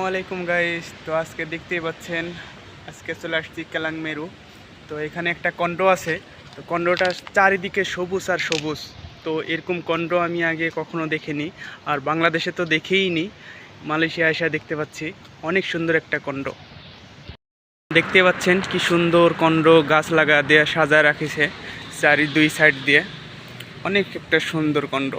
আসসালামাইকুম গাইস তো আজকে দেখতেই পাচ্ছেন, আজকে চলে আসছি কেলাং মেরু তো এখানে একটা কন্ড আছে, তো কন্ডটা চারিদিকে সবুজ আর সবুজ। তো এরকম কন্ড আমি আগে কখনো দেখিনি, আর বাংলাদেশে তো দেখেই নি মালয়েশিয়া এসে দেখতে পাচ্ছি, অনেক সুন্দর একটা কন্ড। দেখতে পাচ্ছেন কি সুন্দর কন্ড, গাছ লাগা দিয়ে সাজায় রাখিছে, চারি দুই সাইড দিয়ে। অনেক একটা সুন্দর কন্ড।